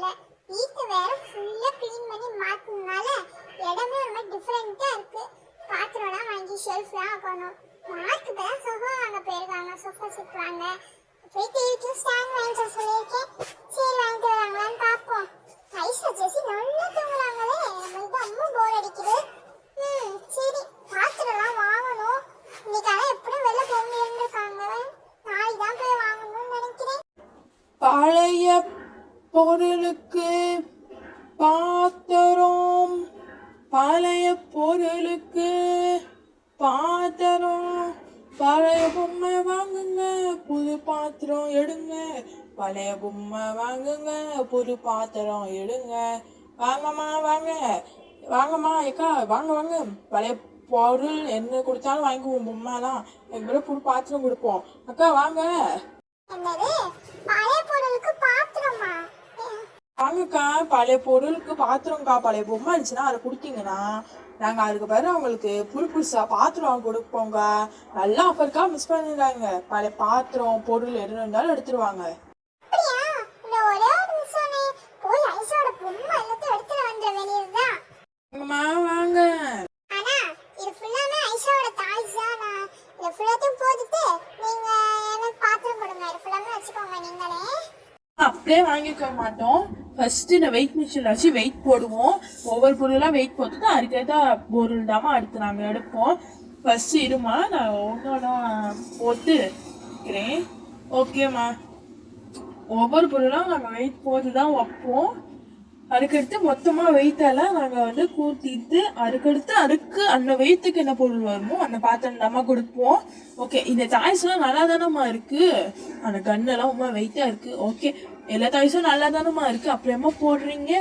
இல்ல. வீட்டு வேற ஃபுல்லா க்ளீன் பண்ணி மாத்தினால இடமே ஒரு மாதிரி டிஃப்ரெண்டா இருக்கு. பாத்திரம்லாம் வாங்கி ஷெல்ஃப்லாம் வைக்கணும். மார்க்கு தான் சோஃபா வாங்க போயிருக்காங்க. சோஃபா செட் வாங்க. போய் டிவிக்கு ஸ்டாண்ட் சொல்லியிருக்கேன். சரி வராங்களான்னு பார்ப்போம் ஐஸ் வச்சு நல்லா தூங்குறாங்களே நம்மளுக்கு அம்மா போர் அடிக்குது ம் சரி பாத்திரம்லாம் வாங்கணும் இன்னைக்கு ஆனால் எப்படியும் வெளில போக முடியிருக்காங்க நாளைக்கு தான் போய் வாங்கணும்னு நினைக்கிறேன் பழைய பொருளுக்கு பாத்திரம் பழைய பொருளுக்கு பாத்திரம். பழைய பொம்மை வாங்குங்க புது பாத்திரம் எடுங்க. பழைய பொம்மை வாங்குங்க புது பாத்திரம் எடுங்க. வாங்கம்மா வாங்க. வாங்கம்மா ஏக்கா வாங்க வாங்க. பழைய பொருள் என்ன கொடுத்தாலும் வாங்கிக்குவோம் பொம்மைலாம் எங்களுக்கு புது பாத்திரம் கொடுப்போம். அக்கா வாங்க. என்னது? பழைய பொருளுக்கு பாத்திரமா? வாங்கக்கா பழைய பொருளுக்கு பாத்திரம்க்கா பழைய பொம்மை இருந்துச்சுன்னா அதை கொடுத்தீங்கன்னா நாங்கள் அதுக்கு பிறகு அவங்களுக்கு புது புதுசா பாத்திரம் கொடுப்போங்க நல்லா ஆஃபருக்கா மிஸ் பண்ணிடுறாங்க. பழைய பாத்திரம் பொருள் எது இருந்தாலும் எடுத்துருவாங்க. வாங்க. அப்படியே வாங்கிக்க மாட்டோம். ஃபர்ஸ்ட் இந்த வெயிட் மிஷின் வச்சு வெயிட் போடுவோம். ஒவ்வொரு பொருளாக வெயிட் போட்டுட்டு அதுக்கேற்ற பொருள் தாம்மா அடுத்து நாங்கள் எடுப்போம். ஃபர்ஸ்ட் இருமா? நான் ஒன்றொன்னா போட்டு இருக்கிறேன் ஓகேம்மா ஒவ்வொரு பொருளும் நாங்கள் வெயிட் போட்டு தான் வைப்போம். அதுக்கடுத்து மொத்தமாக வெயிட்டெல்லாம் நாங்கள் வந்து கூட்டிட்டு அதுக்கடுத்து அதுக்கு அந்த வெயிட்டுக்கு என்ன பொருள் வருமோ அந்த பாத்திரம் நம்ம கொடுப்போம். ஓகே இந்த டாய்ஸ்லாம் நல்லா தானமா இருக்கு? அந்த கண்ணெல்லாம் ரொம்ப வெயிட்டாக இருக்கு. ஓகே எல்லா டாய்ஸும் நல்லா தானமா இருக்கு? அப்புறமா போடுறீங்க?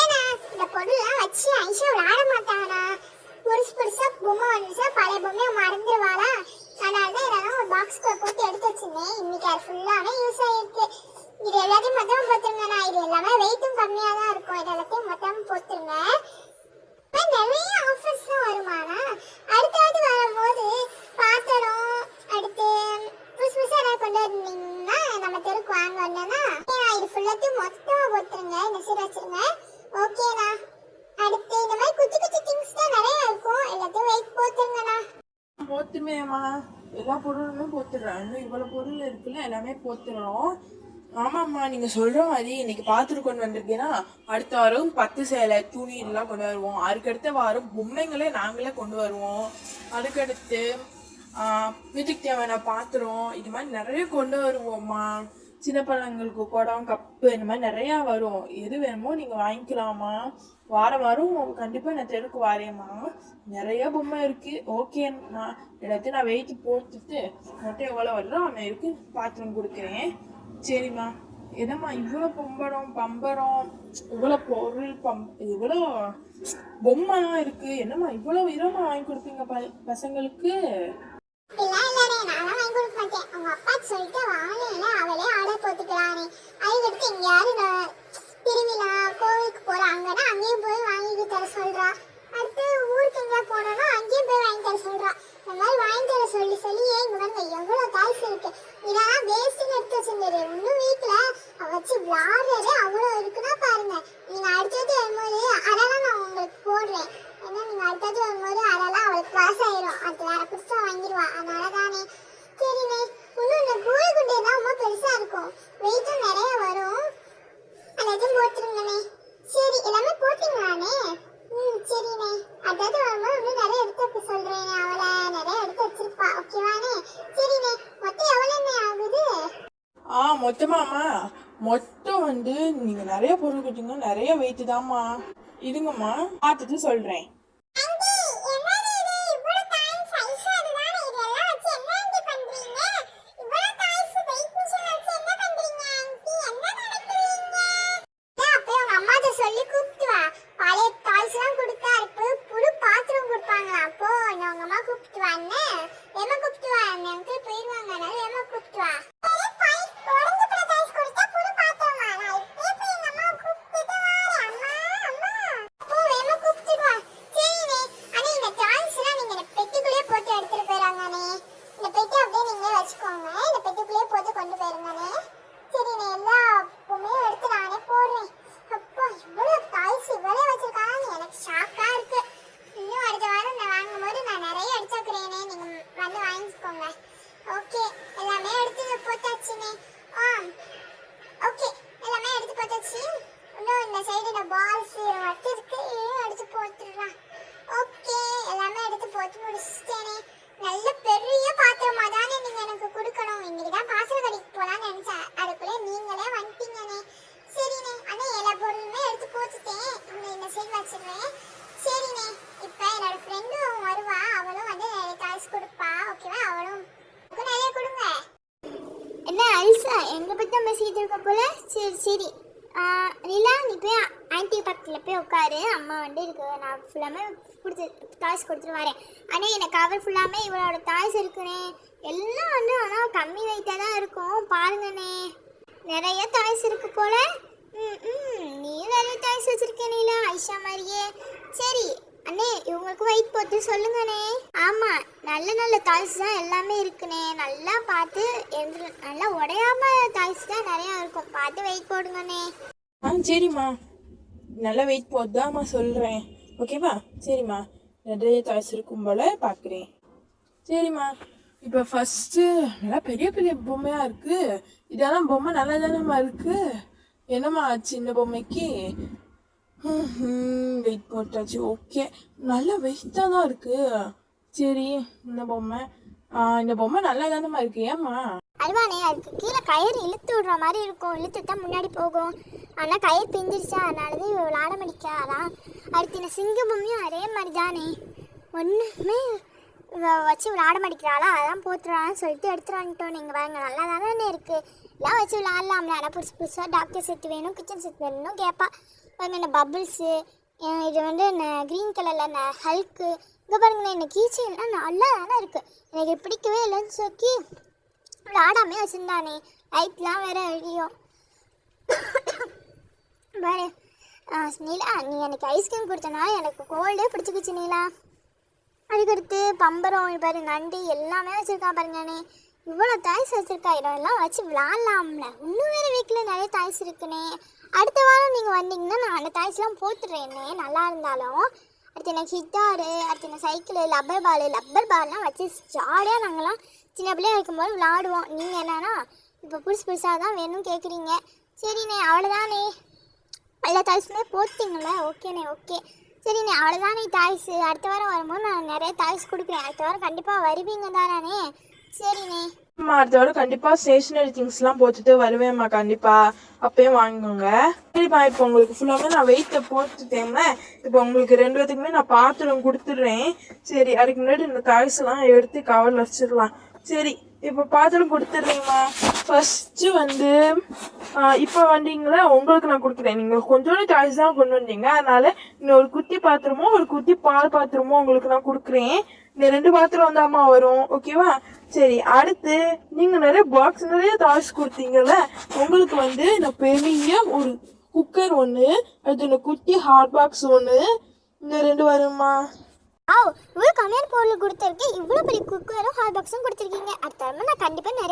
ஏன்னா இந்த வச்சு ஐஷா விளையாட மாட்டாங்கண்ணா புதுசு புதுசா பொம்மை வந்துச்சா? பழைய பொம்மையை மறந்துடுவாளா அதனால தான் இதெல்லாம் ஒரு பாக்ஸ்குள்ள போட்டு எடுத்து வச்சிருந்தேன். இன்னைக்கு அது யூஸ் ஆயிருக்கு. இது எல்லாத்தையும் மொத்தமா போட்டுருங்கண்ணா இது எல்லாமே வெயிட்டும் கம்மியா தான் இருக்கும். இது எல்லாத்தையும் மொத்தமா போத்துருங்க நிறைய ஆஃபர்ஸ்லாம் வருமாண்ணா அடுத்த வாட்டி வரும்போது பாத்திரம் அடுத்து புதுசு புதுசா ஏதாவது கொண்டு வந்தீங்கன்னா நம்ம தெருக்கு வாங்க வந்தோம்னா ஓகேண்ணா இது ஃபுல்லாத்தையும் மொத்தமா போட்டுருங்க. இந்த சீர் வச்சிருங்க. ஓகேண்ணா அடுத்து இந்த மாதிரி குச்சி குச்சி திங்ஸ் தான் நிறைய இருக்கும். எல்லாத்தையும் வெயிட் போத்துருங்கண்ணா போத்துமேம்மா எல்லா பொருளுமே போத்துடுறேன் இன்னும் இவ்வளோ பொருள் இருக்குல்ல எல்லாமே போத்துடுறோம் ஆமாம்மா நீங்கள் சொல்கிற மாதிரி இன்னைக்கு பாத்திரம் கொண்டு வந்திருக்கீங்கன்னா அடுத்த வாரம் பத்து சேலை துணி இதெல்லாம் கொண்டு வருவோம். அதுக்கடுத்த வாரம் பொம்மைங்களே நாங்களே கொண்டு வருவோம். அதுக்கடுத்து வீட்டுக்கு தேவையான பாத்திரம் இது மாதிரி நிறைய கொண்டு வருவோம்மா. சின்ன பழங்களுக்கு குடம் கப்பு இந்த மாதிரி நிறையா வரும். எது வேணுமோ நீங்கள் வாங்கிக்கலாமா வாரம் வாரம் கண்டிப்பாக நான் தெருக்கு வாரேம்மா. நிறைய பொம்மை இருக்குது ஓகேண்ணா எல்லாத்தையும் நான் வெயிட் போட்டுட்டு மட்டும் எவ்வளோ வருதோ அவன் இருக்கு. பாத்திரம் கொடுக்குறேன். சரிம்மா. என்னம்மா இவ்வளோ பொம்படம் பம்பரம் இவ்வளோ பொருள் பம் இவ்வளோ பொம்மைலாம் இருக்கு. என்னம்மா இவ்வளோ விதமா வாங்கி கொடுப்பீங்க ப பசங்களுக்கு? அப்பா சொல்லிட்டு வாங்கல அவளே ஆர்டர் போட்டுக்கிறானே அதுக்கடுத்து எங்கேயாவது நான் திருவிழா கோவிலுக்கு போறாங்கன்னா அங்கேயும் போய் வாங்கி தர சொல்றா அடுத்து ஊருக்கு எங்கேயா போனோம்னா அங்கேயும் போய் வாங்கி தர சொல்றா இந்த மாதிரி வாங்கி தர சொல்லி சொல்லி ஏன் இங்க வந்து எவ்வளோ டாய்ஸ் இருக்கு இதெல்லாம் வேஸ்ட்னு எடுத்து வச்சிருந்தாரு இன்னும் வீட்டுல அவ வச்சு விளாடுறதே அவ்வளோ இருக்குன்னா பாருங்க நீங்க அடுத்தது வரும்போது அதெல்லாம் நான் உங்களுக்கு போடுறேன் ஏன்னா நீங்க அடுத்தது வரும்போது அதெல்லாம் அவளுக்கு பாஸ் ஆயிரும் அது வேற புதுசா வாங்கிடுவா அதனால தானே சரிண்ணே இன்னும் இந்த கூழ் குண்டு தான் ரொம்ப பெருசா இருக்கும் வெயிட்டும் நிறைய வரும் அதையும் போட்டுருங்கண்ணே சரி எல்லாமே போட்டீங்களாண்ணே ம் சரிண்ணே அதாவது வரும்போது இன்னும் நிறைய எடுத்து வைக்க சொல்றேன் அவளை நிறைய எடுத்து வச்சிருப்பா ஓகேவாண்ணே சரிண்ணே மொத்தம் எவ்வளோண்ணே ஆகுது ஆ மொத்தமாம்மா. மொத்தம் வந்து நீங்க நிறைய பொருள் கொடுத்தீங்க நிறைய வெயிட் தாம்மா. இருங்கம்மா பார்த்துட்டு சொல்றேன். ஆண்டி, என்னது இது? இவ்வளவு toys, ஐஷா இதுதானே? இதெல்லாம் வச்சு என்ன ஆண்டி பண்றீங்க? தெரிஞ்சுக்கோங்க ஓகே எல்லாமே எடுத்து போட்டாச்சுனே ஆ ஓகே எல்லாமே எடுத்து போட்டாச்சு. இன்னும் இந்த சைடு இந்த பால்ஸ் மட்டும் இருக்கு. இதையும் எடுத்து போட்டுடலாம். ஓகே எல்லாமே எடுத்து போட்டு முடிச்சிட்டேனே. நல்ல பெரிய பாத்திரமா தான் போல? சரி சரி. ஆ, நிலா நீ போய் ஆன்ட்டி பக்கத்தில் போய் உட்காரு. அம்மா வந்து இருக்கு. நான் ஃபுல்லாமே கொடுத்து டாய்ஸ் கொடுத்துட்டு வரேன். ஆனால் எனக்கு கவர் ஃபுல்லாமே இவளோட டாய்ஸ் இருக்குனே எல்லாம் வந்து ஆனால் கம்மி வெயிட்டாக தான் இருக்கும். பாருங்கண்ணே நிறைய டாய்ஸ் இருக்கு போல. ம் ம். நீ நிறைய டாய்ஸ் வச்சுருக்கேன் நீலா ஐஷா மாதிரியே. சரி அண்ணே இவங்களுக்கு வெயிட் போட்டு சொல்லுங்கண்ணே. ஆமா நல்ல நல்ல டாய்ஸ் தான் எல்லாமே இருக்குண்ணே. நல்லா பார்த்து எந்த நல்லா உடையாம டாய்ஸ் தான் நிறைய இருக்கும். பார்த்து வெயிட் போடுங்கண்ணே. ஆ சரிம்மா. நல்லா வெயிட் போதாம்மா சொல்கிறேன் ஓகேவா சரிம்மா. நிறைய டாய்ஸ் இருக்கும் போல் பார்க்குறேன். சரிம்மா. இப்போ ஃபஸ்ட்டு நல்லா பெரிய பெரிய பொம்மையாக இருக்குது இதெல்லாம் பொம்மை நல்லா தானேம்மா இருக்குது என்னம்மா ஆச்சு இந்த பொம்மைக்கு? வெயிட் போட்டாச்சு. ஓகே நல்லா வெயிட்டாக தான் இருக்குது சரி இந்த பொம்மை. இந்த பொம்மை நல்லா தானேம்மா இருக்கு. ஏம்மா? அல்வானே அதுக்கு கீழே கயிறு இழுத்து விடுற மாதிரி இருக்கும். இழுத்து தான் முன்னாடி போகும். ஆனால் கயிறு பிஞ்சிருச்சா? அதனால தான் இவ விளாட மாட்டேங்கிறா அடுத்து இந்த சிங்க பொம்மையும் அதே மாதிரி தானே. ஒன்றுமே இவ வச்சு விளாட மாட்டேங்கிறாளா அதான் போத்துறான்னு சொல்லிட்டு எடுத்துட்டு வந்துட்டோம் நீங்கள் பாருங்க நல்லா தானே இருக்குது எல்லாம் வச்சு விளாட்லாம்ல. ஆனால் புதுசு புதுசாக டாக்டர் செட்டு வேணும் கிச்சன் செட் வேணும்னு கேட்பா பாருங்க இந்த பபிள்ஸு இது வந்து க்ரீன் கலரில் ஹல்க்கு இங்கே பாருங்களேன் இந்த கீச்செல்லாம் நல்லா தானே இருக்குது எனக்கு பிடிக்கவே இல்லைன்னு சொல்லி விளாடாமே வச்சுருந்தானே. லைட்லாம் வேறு அழியும் பாரு நீலா நீ எனக்கு ஐஸ்கிரீம் கொடுத்தனால எனக்கு கோல்டே பிடிச்சிக்கிச்சு நீலா அதுக்கடுத்து பம்பரம் பாரு நண்டு எல்லாமே வச்சுருக்கா பாருங்கண்ணே. இவ்வளோ டாய்ஸ் வச்சுருக்கா. இதெல்லாம் வச்சு விளாட்லாம்ல. இன்னும் வேறு வீட்டில் நிறைய டாய்ஸ் இருக்குண்ணே. அடுத்த வாரம் நீங்கள் வந்தீங்கன்னா நான் அந்த டாய்ஸ்லாம் போட்டுடுறேன்னே நல்லா இருந்தாலும் அடுத்து எனக்கு ஹிட்டாரு அடுத்து எனக்கு சைக்கிளு லப்பர் பால் லப்பர் பால்லாம் வச்சு ஜாலியாக நாங்களாம் சின்ன பிள்ளையா இருக்கும்போது விளாடுவோம் நீங்கள் என்னன்னா இப்போ புதுசு புதுசாக தான் வேணும்னு கேட்குறீங்க சரிண்ணே அவ்வளோதானே எல்லா டாய்ஸுமே போட்டிங்களே ஓகேண்ணே ஓகே. சரிண்ணே அவ்வளோதானே டாய்ஸு அடுத்த வாரம் வரும்போது நான் நிறைய டாய்ஸ் கொடுக்குறேன். அடுத்த வாரம் கண்டிப்பாக வருவீங்க தானே. சரிண்ணே. அடுத்த கண்டிப்பா ஸ்டேஷனரி திங்ஸ்லாம் போட்டுட்டு வருவேம்மா கண்டிப்பா. அப்பயும் வாங்கிக்கோங்க. சரிப்பா இப்போ உங்களுக்கு ஃபுல்லாமே நான் வெயிட்டை போட்டுட்டேன்ல இப்போ உங்களுக்கு ரெண்டு பேத்துக்குமே நான் பாத்திரம் கொடுத்துட்றேன். சரி அதுக்கு முன்னாடி இந்த காய்ஸ் எல்லாம் எடுத்து கவர்ல வச்சிடலாம். சரி இப்போ பாத்திரம் கொடுத்துட்றீங்கம்மா ஃபர்ஸ்ட் வந்து இப்போ வந்தீங்களா உங்களுக்கு நான் கொடுக்குறேன். நீங்க கொஞ்சோண்டு டாய்ஸ் தான் கொண்டு வந்தீங்க. அதனால இன்னொரு ஒரு குட்டி பாத்திரமும் ஒரு குட்டி பால் பாத்திரமும் உங்களுக்கு நான் கொடுக்குறேன். இந்த ரெண்டு பாத்திரம் தாம்மா வரும் ஓகேவா சரி அடுத்து நீங்க நிறைய பாக்ஸ் நிறைய டாய்ஸ் கொடுத்தீங்கல்ல உங்களுக்கு வந்து இந்த பெரிய ஒரு குக்கர் ஒன்று அடுத்து இந்த குட்டி ஹாட் பாக்ஸ் ஒன்று இந்த ரெண்டு வருமா ஆ இவ்வளோ கம்மியான பொருள் கொடுத்துருக்கேன் இவ்வளோ பெரிய குக்கரும் ஹாட் பாக்ஸும் கொடுத்துருக்கீங்க. அடுத்த நான் கண்டிப்பாக நிறைய